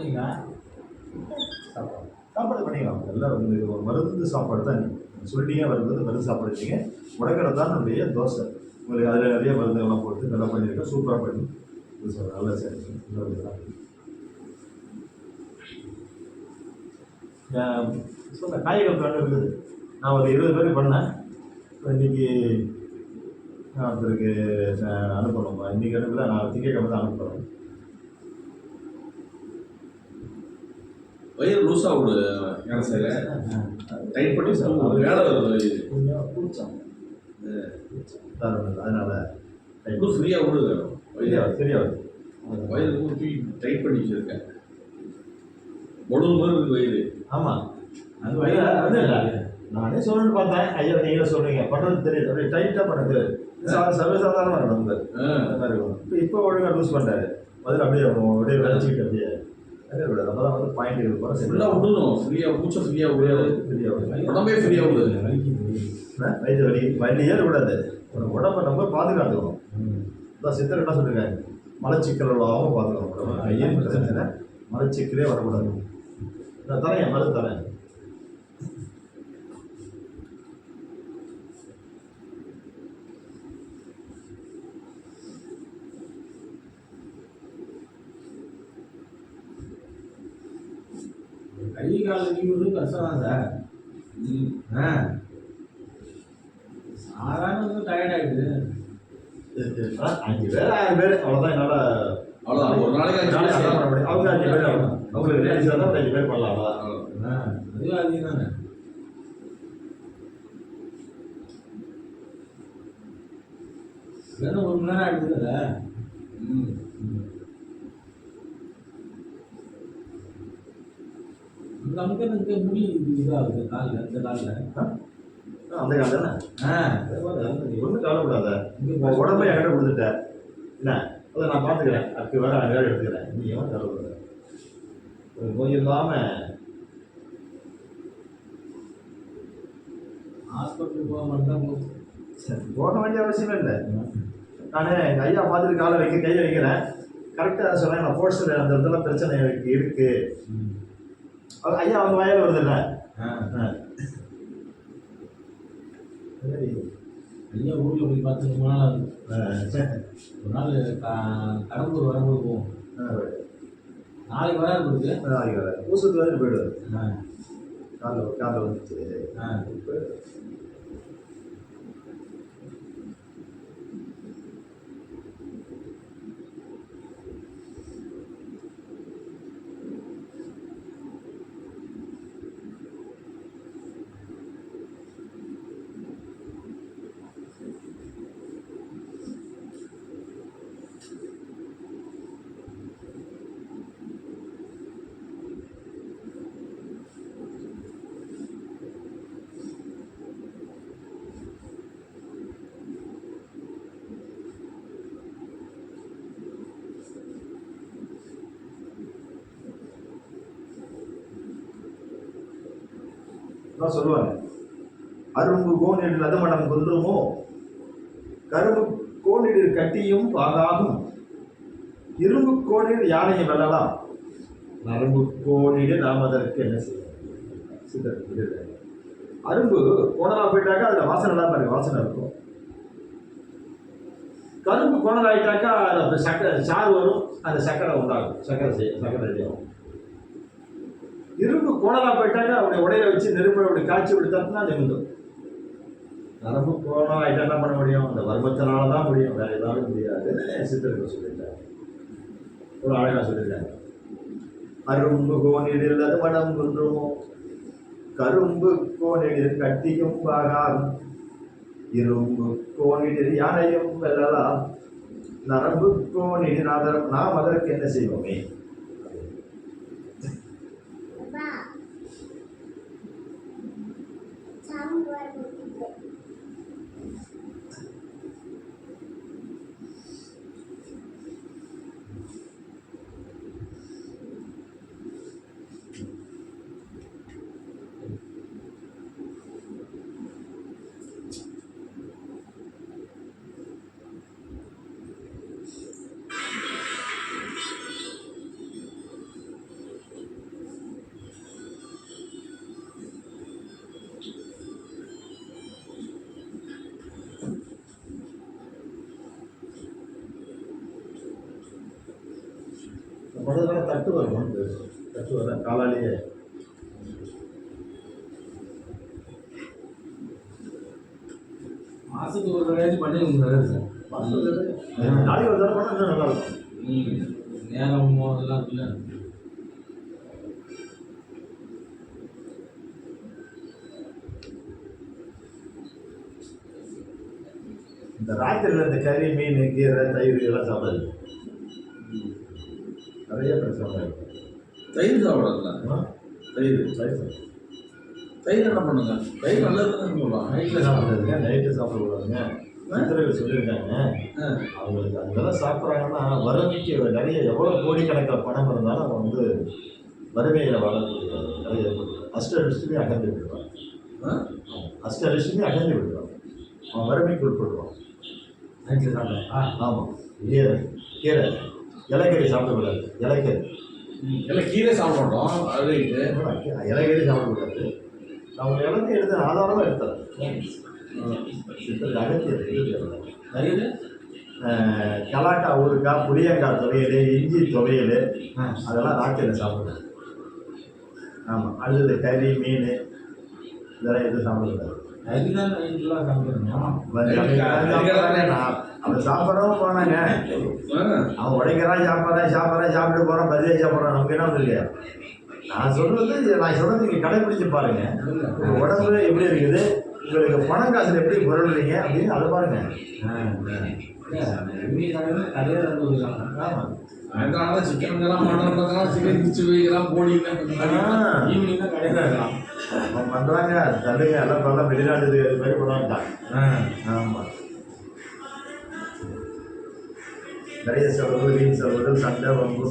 சாப்பிட்டீங்களா? சாப்பாடு சாப்பாடு பண்ணிக்கலாம் எல்லாம் வந்து ஒரு மருந்து சாப்பாடு தான் சொல்லிட்டீங்க வரும்போது மருந்து சாப்பாடு வச்சிங்க முடக்கடை தான் நம்முடைய தோசை. உங்களுக்கு அதில் நிறைய மருந்துகள்லாம் போட்டு நல்லா பண்ணியிருக்கேன். சூப்பராக பண்ணி இது நல்லா சார் நல்லா இருக்குதா? காய்கறி பிளான் இருக்குது. நான் ஒரு இருபது பேருக்கு பண்ணேன். இப்போ இன்னைக்கு நான் ஒருத்தருக்கு அனுப்பணும்? இன்றைக்கி அனுப்பல. நான் திங்கக்கிழமை தான் அனுப்புகிறேன் வயிறு லூஸாக விடு கடைசியில் டைட் பண்ணி சாப்பிடு. வேலை அதனால இன்னும் ஃப்ரீயாக விடு. வயிறு தெரியாது வயிறு ஊற்றி டைட் பண்ணி வச்சிருக்கேன். பொழுது மாதிரி இருக்கு வயிறு. ஆமாம் அது ஐயா, வயிறு அது. நானே சொல்லணும்னு பார்த்தேன். ஐயா நீங்களே சொல்றீங்க. பண்ணுறது தெரியுது அப்படியே டைட்டாக பண்ணுறது சர்வசாதாரணமாக நடந்தது. அந்த இப்போ இப்போ ஒழுங்காக லூஸ் பண்ணிட்டாரு. பதில் அப்படியே அப்படியே வச்சுக்கிட்டு அப்படியே. விட தான் வந்து பாயிண்ட் இருக்கும் ஃபுல்லாக விடணும் ஃப்ரீயாக மூச்சை ஃப்ரீயாக விடு தெரியாது உடம்பே ஃப்ரீயாக விடு வயிற்று வலி வலி ஏறக்கூடாது ஒரு உடம்பை நம்ம பாதுகாத்துக்கணும். அதான் சித்தர் என்ன சொல்லியிருக்காங்க மலச்சிக்கல் ஆகாமல் பாதுகாக்கணும் உடம்பு கையில் பிரச்சனை. மலச்சிக்கலே வரக்கூடாது. நான் தரேன் மருந்து தரேன் கை கால் நீவுறது கஷ்டம் தான் சார் ம். ஆ சாதாரண டயர்ட் ஆகிடுது அஞ்சு பேர் ஆறு பேர் அவ்வளோதான் என்னால் அவ்வளோதான் ஒரு நாளைக்கு அஞ்சு நாளைக்கு. அவங்க அஞ்சு பேர் அவ்வளவுதான். அவங்களுக்கு லேடிஸ் தான் அஞ்சு பேர் பண்ணலாம். ஆ அதுவும் அதிகம் தானே ஒரு மணி நேரம் ஆகிடுதுல்ல அந்த அமுக்க இந்த முடி இதாகுது காலில் இந்த காலில். அந்த காலம் தானே? ஆ. ஒன்றும் கவலைப்படாத. இங்கே உடம்பை என்கிட்ட கொடுத்துட்ட. என்ன? அதை நான் பார்த்துக்கிறேன். அதுக்கு வேற வேலை எடுத்துக்கிறேன். நீ ஏன் கவலைப்படாத? ஒரு நோய் இல்லாமல் ஹாஸ்பிட்டலுக்கு போக மாட்டேன் போதும் போக வேண்டிய அவசியமே இல்லை. நான் எங்கள் ஐயா பார்த்துட்டு காலை வைக்க கையை வைக்கிறேன். கரெக்டாக சொன்னேன். நான் ஃபோர்ஸில் அந்த இடத்துல பிரச்சனை எனக்கு இருக்குது ஐயா அவங்க வயல் வருதுல்ல ஐயா ஊரில் போய் பார்த்து ரொம்ப நாள் ஆகுது. ஒரு நாள் கடம்பூர் வரும்போது போவோம். நாளைக்கு வராது இருக்கு. நாளைக்கு வரேன். பூசத்து வந்து போயிடுவார். ஆ. காலைல காலைல வந்துச்சு தான் சொல்லுவாங்க. அரும்பு கோணில் மடம் குன்றுமோ? கரும்பு கோணில் கட்டியும் பாகாகும் இரும்பு கோணில் யானையை வெல்லலாம். நரம்பு கோணிடு நாம் அதற்கு என்ன செய்யணும் சித்தர் சொல்லியிருக்காங்க. அரும்பு கோணலாக போயிட்டாக்கா அதில் வாசனை இல்லாமல் இருக்கு வாசனை இருக்கும். கரும்பு கோணல் ஆகிட்டாக்கா அதில் சக்கரை சாறு வரும் அந்த சக்கரை உண்டாகும் சக்கரை செய்ய சக்கரை ரெடியாகும் இரும்பு கோணலா போயிட்டாங்க அவனை உடையில வச்சு நெருப்பை அப்படி காய்ச்சி தான் நிமிந்தும் நரம்பு கோணம் ஆகிட்டா என்ன பண்ண முடியும்? அந்த வர்மத்தினால தான் முடியும். வேற ஏதாவது முடியாதுன்னு சித்தர்கள் சொல்லிட்டாங்க. ஒரு அழகாக சொல்லியிருக்காங்க அரும்பு கோணிடில் அது மடம் குன்றுமோ? கரும்பு கோணிடில் கட்டியும் பாகாகும். இரும்பு கோணிடில் யானையும் வெல்லலாம். நரம்பு கோணிடில் அதர் நாம் அதற்கு என்ன செய்வோமே? வரும் கட்டு வர காலாலேயே. மாசத்துக்கு ஒரு தடவையாச்சும் பண்ணிருங்க சார். மாசத்துல நாளைக்கு ஒரு தடவை பண்ணால் இன்னும் நல்லா இருக்கும் நேரம் அதெல்லாம் இந்த ராத்திரியில் இந்த கறி மீன் கீரை தயிர் இதெல்லாம் சாப்பிடாது நிறைய பிரச்சனை இருக்கு. தயிர் சாப்பிடல ஆ? தயிர். தயிர். தயிர் என்ன பண்ணுங்க? தயிர் நல்லதுன்னு சொல்லுவாங்க. நைட்டில் சாப்பிடாதுங்க நைட்டு சாப்பிடக்கூடாதுங்க. சித்திரைகள் சொல்லியிருக்காங்க. அவங்களுக்கு அதெல்லாம் சாப்பிட்றாங்கன்னா வறுமைக்கு நிறைய எவ்வளோ கோடிக்கணக்கில் பணம் இருந்தாலும் அவன் வந்து வறுமையில் வாழக்கூடிய நிறைய அஷ்ட ரிஷ்டுமே அகன்று விடுவான் ஆ? அஷ்ட ரிஷ்டுமே அகன்று விடுவான் அவன் வறுமைக்கு உட்படுவான். நைட்டில் சாப்பிடலாம் ஆ ஆமாம் கீரை கீரை. இலைக்கறி சாப்பிடக்கூடாது. இலைக்கறி. எல்லாம் கீரை சாப்பிட மாட்டோம் அது இலைக்கறி சாப்பிடக்கூடாது. அவங்க இலக்கை எடுத்து ஆதாரமாக எடுத்தார் சித்தர் அகத்தியர் அஹ், கலாட்டா ஊறுக்காய் புளியங்காய் துவையல் இஞ்சி துவையல் அதெல்லாம் ராத்திரியில் சாப்பிடணும் ஆமாம் அடுத்தது கறி மீன் இதெல்லாம் எதுவும் சாப்பிடக்கூடாது. தயிர் அவன் சாப்பிட்றவங்க போனாங்க. அவன் உடைக்கிறான் சாப்பிட்றான் சாப்பிட்றான் சாப்பிட்டு போகிறான் பதிலே சாப்பிட்றான். நமக்கு என்ன இல்லையா? நான் சொல்றது நான் சொல்றது நீங்கள் கடைப்பிடிச்சு பாருங்க. உங்க உடம்பு எப்படி இருக்குது? உங்களுக்கு பணம் காசுல எப்படி பொருள்றீங்க அப்படின்னு அதை பாருங்க. ஆமாம் அதனால சிக்கன் பண்ணுறதுனால சிக்கன் ஈவினிங் தான் கடையில் இருக்கலாம். பண்ணுறாங்க தள்ளுங்க எல்லாம் பண்ணலாம் வெளிநாட்டுக்கு இது மாதிரி பண்ணுவாங்க ஆமாம் நிறைய செலவு வீண் செலவுகள் சண்டை வம்பு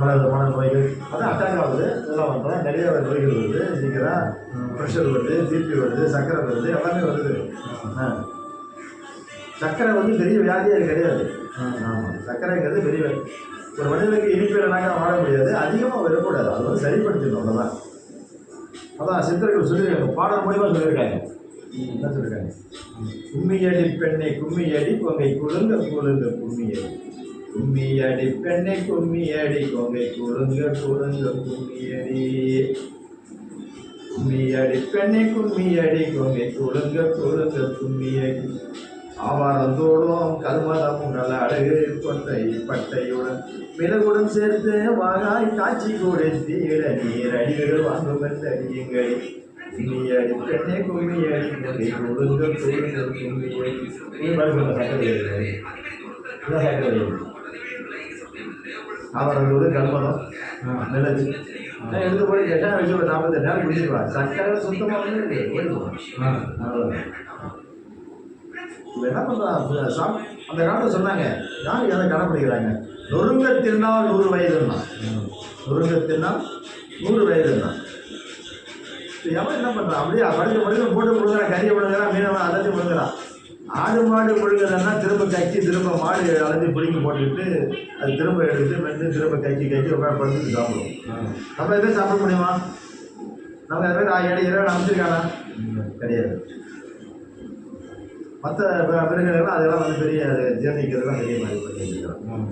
பல விதமான நோய்கள். அதான் அட்டாக் ஆகுது இதெல்லாம் பண்ணுறோம் நிறைய நோய்கள் வருது. சீக்கிரம் ப்ரெஷர் வருது பிபி வருது சர்க்கரை வருது எல்லாமே வருது. சர்க்கரை வந்து பெரிய வியாதியே கிடையாது. ஆமாம் சர்க்கரைங்கிறது பெரிய ஒரு மனிதனுக்கு இனிப்பு இல்லைனாக்கா வாழ முடியாது. அதிகமாக வரக்கூடாது. அது வந்து சரிப்படுத்திடணும் அவ்வளோதான் அதான் சித்தர்கள் சொல்லியிருக்காங்க. பாடல் மூலியமாக சொல்லியிருக்காங்க. என்ன சொல்லியிருக்காங்க? கும்மியடி பெண்ணை கும்மியடி கொங்கை குழுங்க குழுங்க கும்மியடி கும்மியடி பெண்ணை கும்மியடி கொங்கை குழுங்க குழுங்க கும்மியடி. கும்மியடி பெண்ணை கும்மியடி கொங்கை குழுங்க குழுங்க கும்மியடி. ஆவாரந்தோடும் கருமதமும் நல்ல அழகு கொண்டை பட்டையுடன் மிளகுடன் சேர்த்து வாகாய் காட்சி கொடுத்து இள நீர் அடிகள் வாங்கும் அறியுங்கள் அடியுங்கள் கும்மியடி பெண்ணே கும்மியடி கொங்கை குழுங்க குழுங்க கும்மியடி. நீ மறுபடியும் சக்கரை கருமதம் மிளகு நான் எடுத்து போய் கேட்டால் வச்சு ஒரு நாற்பத்தெட்டு நாள் குடிச்சிருவா சக்கரை சுத்தமாக என்ன பண்ணுறான் சாப் அந்த காலத்தில் சொன்னாங்க யார் எதை கடைப்பிடிக்கிறாங்க நொறுங்க தின்னால் நூறு வயதுன்னா நொறுங்க தின்னால் நூறு வயதுன்னா இப்போ எவன் என்ன பண்ணுறான் அப்படியே படுக்க படுக்க போட்டு முழுங்குறான் கறியை முழுங்குறான் மீனவன் அலஞ்சி முழுங்குறான் ஆடு மாடு முழுங்குறதுன்னா திரும்ப கக்கி திரும்ப மாடு அலஞ்சி பிடிங்கி போட்டுக்கிட்டு அது திரும்ப எடுத்து மென்று திரும்ப கக்கி கக்கி உட்காந்து படுத்துட்டு சாப்பிடுவோம். நம்ம எதுவும் சாப்பிட முடியுமா? நம்ம எதாவது ஏழு இரவு அமைச்சிருக்கானா கிடையாது. மற்ற மிருகங்கள்லாம் அதெல்லாம் வந்து பெரிய ஜீர்ணிக்கிறதுலாம் பெரிய மாதிரி பண்ணிருக்கிறோம்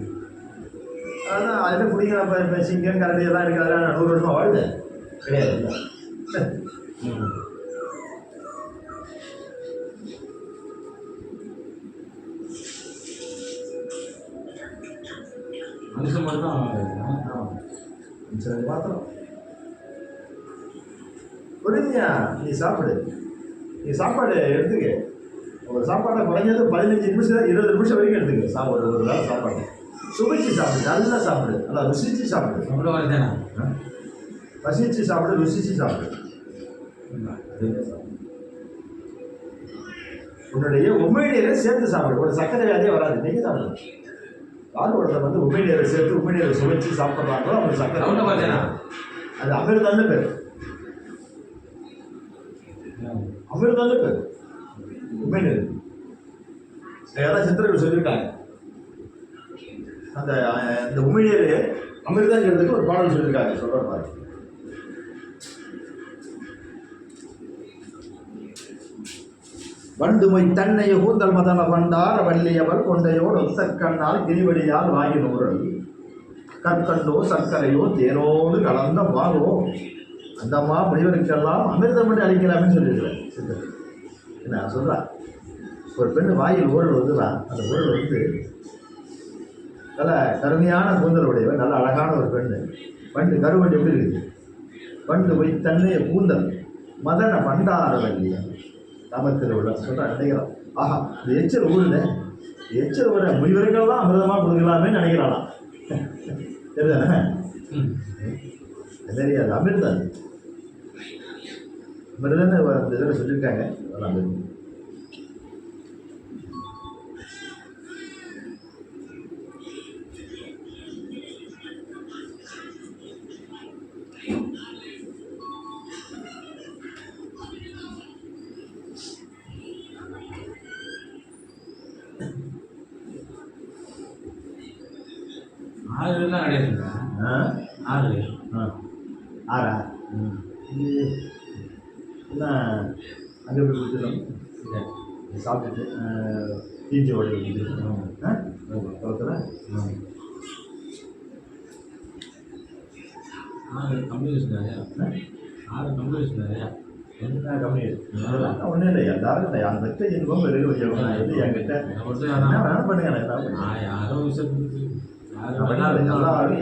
அதான் அதில் பிடிக்கிற இப்போ இப்போ சிங்கம் கரடி எல்லாம் இருக்கு. அதெல்லாம் நூறு வருஷம் வாழுது கிடையாது. மட்டும் தான். சரி மாத்திரம். புரியுதுயா நீ சாப்பிடு. நீ சாப்பாடு எடுத்துக்க. ஒரு சாப்பாடை குறைஞ்சது பதினஞ்சு நிமிஷம் இருபது நிமிஷம் வரைக்கும் எடுத்துக்க. சாப்பாடு ஒரு வேளை சாப்பாடு. சுவைச்சு சாப்பிடு நல்லா சாப்பிடு. நல்லா ருசிச்சு சாப்பிடு. சாப்பிட வரதானே ஆ? பசிச்சு சாப்பிடு ருசிச்சு சாப்பிடு. உன்னுடைய உமிழ்நீரை சேர்த்து சாப்பிடு. ஒரு சர்க்கரை வியாதியே வராது. நீங்க சாப்பிடு ஒருத்தர் வந்து உமிழ்நீரை சேர்த்து உமிழ்நீரை சுவைச்சு சாப்பிட்றாங்களோ அவங்க பார்த்தேனா? அது அமிர்தம்னு பேர். அமிர்தம்னு பேர். உமிழ்நீர் யாராவது சித்திரர்கள் சொல்லியிருக்காங்க. அந்த இந்த உமிழ்நீர் அமிர்தங்கிறதுக்கு ஒரு பாடல் சொல்லியிருக்காங்க சொல்ற பாரு வண்டுமை தன்னைய கூந்தல் மதன வண்டார் வள்ளியவர் கொண்டையோடு ஒத்தக்கண்ணால் கிரிவடியால் வாயினூரல். கற்கண்டோ சர்க்கரையோ தேனோடு கலந்த பாகோ அந்தம்மா முனிவருக்கெல்லாம் அமிர்தம் பண்ணி அளிக்கலாம்னு சொல்லியிருக்கிறேன் சித்தர். என்ன சொல்றா? ஒரு பெண் வாயில் ஊழல் வந்துதான் அந்த ஊழல் வந்து நல்ல கருமையான கூந்தல் உடையவர் நல்ல அழகான ஒரு பெண்ணு. பண்டு கருவண்டி எப்படி இருக்குது பண்டு போய் தன்னைய கூந்தல் மதன பண்டாரவல்லி நாமத்தில் உள்ள சொல்ற நினைக்கிறோம் ஆஹா இந்த எச்சல் ஊருல எச்சல் ஊர முனிவர்கள்லாம் அமிர்தமாக கொடுக்கலாமே நினைக்கிறாளாம். தெரியுதானே. தெரியாது அமிர்தம். அமிர்தன்னு சொல்லியிருக்காங்க. அமிர்தம். ஆறு எல்லாம் கிடையாதுங்க ஆ? ஆறு. ஆ. ஆறா. இது என்ன அங்கே போய் கொடுத்துடும். சாப்பிட்டுட்டு தீஞ்சி ஓடி ஆ? ம். ஆறு கம்யூனிஸ்ட் நிறையா ஆறு கம்யூனிஸ்ட் நிறையா என்ன கம்மி ஒன்றும் இல்லை. எல்லாரும் அந்த கிட்ட பெருக வைக்கணும் இது என்கிட்ட? பண்ணுங்க நான் யாரோ விஷயத்துக்கு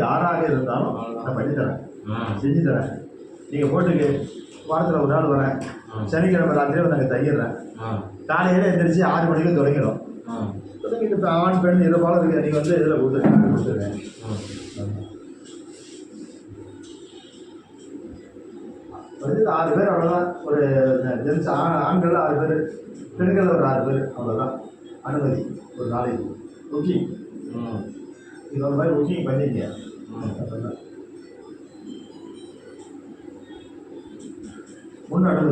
யாராக இருந்தாலும் நான் பண்ணித்தரேன். செஞ்சு தரேன் நீங்கள் போட்டுக்கு வாரத்தில் ஒரு நாள் வரேன். சனிக்கிழமை ராத்திரி வந்து அங்கே தங்கிடுறேன் ஆ. காலையில் எந்திரிச்சு ஆறு மணிக்கு தொடங்கிடும். தொடங்கிட்டு இப்போ ஆண் பெண் இதை போல இருக்கு நீங்கள் வந்து இதில் கொடுத்துருங்க. ஆ. வந்து ஆறு பேர் அவ்வளோதான் ஒரு ஜென்ஸ் ஆண்கள் ஆறு பேர் பெண்கள் ஒரு ஆறு பேர். அவ்வளோதான் அனுமதி. ஒரு நாளைக்கு. புக்கிங் ம். இது ஒரு மாதிரி புக்கிங் பண்ணிங்க முன்னாடி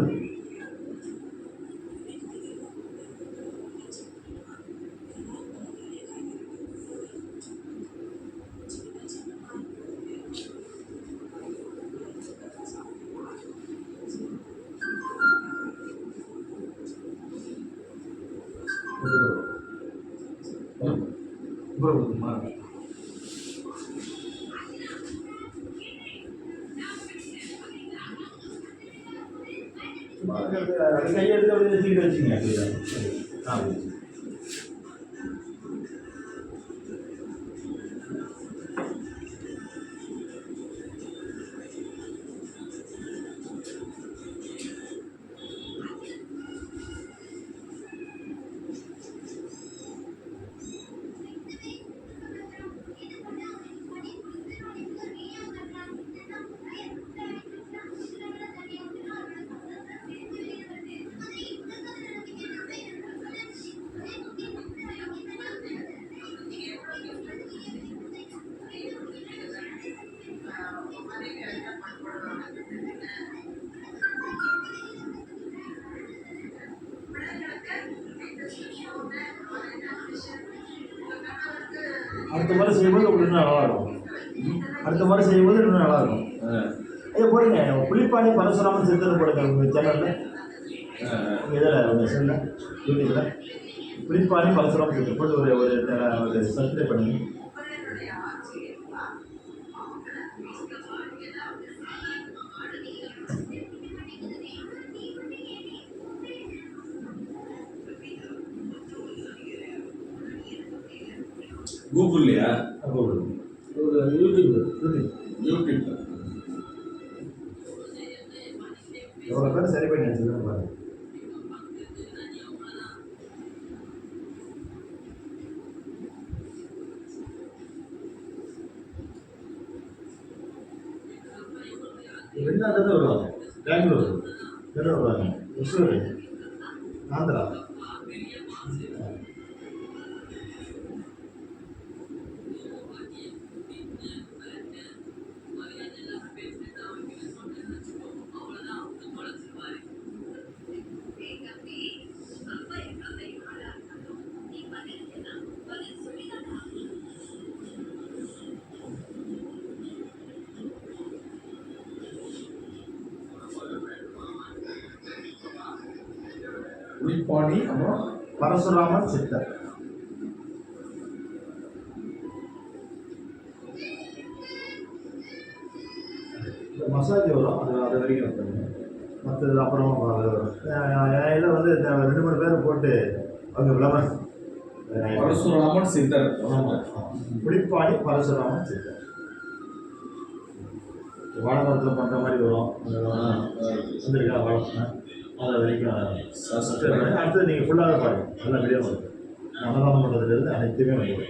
கையெழுத்து அப்படியே தூக்கிட்டு வச்சுங்க அப்படியே. ஆ அடுத்த முறை செய்யும்போது உங்களுக்கு இன்னும் நல்லா இருக்கும். அடுத்த முறை செய்யும்போது இன்னும் நல்லா இருக்கும். ஐயா போடுங்க. புளிப்பாணி பரசுராமன் சித்தர் போடுங்க உங்கள் சேனலில். இதில் உங்கள் செல்லில் யூடியூப்பில் புளிப்பாணி பரசுராமன் சித்தர் போட்டு ஒரு ஒரு சப்ஸ்கிரைப் பண்ணுங்க. கூகுள்லையா விடுங்க. ஒரு யூடியூப் யூடியூப் எவ்வளோ பேர் சரி பண்ணி வச்சுருக்கேன் பாருங்க. வெளிநாட்டில் வருவாங்க பெங்களூர். வருவாங்க ஒசூர். ஆந்திரா. புளிப்பாணி அப்புறம் பரசுராமன் சித்தர் இந்த மசாஜ் வரும். அது அது வரைக்கும் மற்றது அப்புறம் என் இதில் வந்து ரெண்டு மூணு பேர் போட்டு அவங்க விளம்பரம். பரசுராமன் சித்தர் புளிப்பாடி பரசுராமன் சித்தர் வாழைமரத்தில் பண்ணுற மாதிரி வரும். வந்திருக்கா வாழை அதை வரைக்கும் சஸ்திரம். அடுத்தது நீங்கள் ஃபுல்லாகவே பாருங்க. நல்ல வீடியோ வரும் அன்னதானம் பண்ணுறதுலேருந்து அனைத்துமே வந்து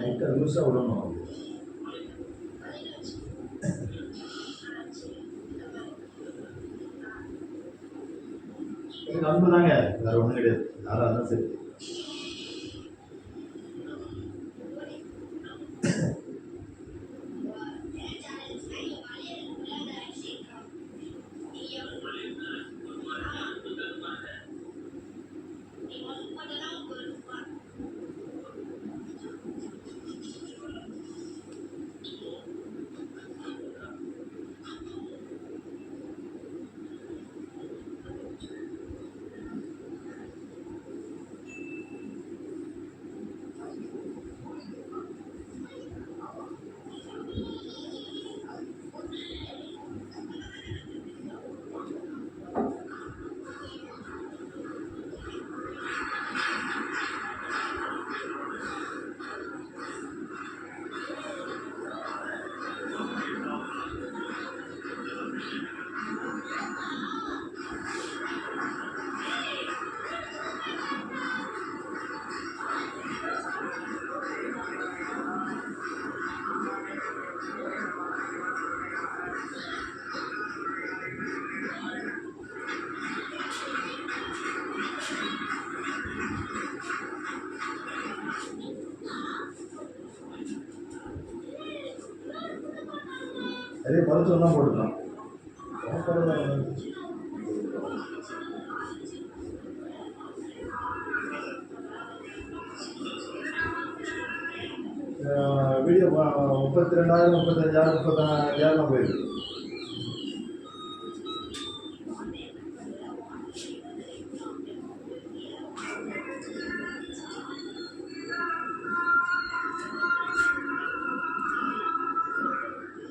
லைட்டாக லூஸாக விடணும். அன்பு தாங்க. வேற ஒன்றும் கிடையாது. யாராக இருந்தாலும் சரி. நிறைய மருத்துவம் தான் போட்டுக்கலாம். வீடியோ முப்பத்தி ரெண்டாயிரம் முப்பத்தஞ்சாயிரம் முப்பத்தஞ்சாயிரம் போயிருக்கு.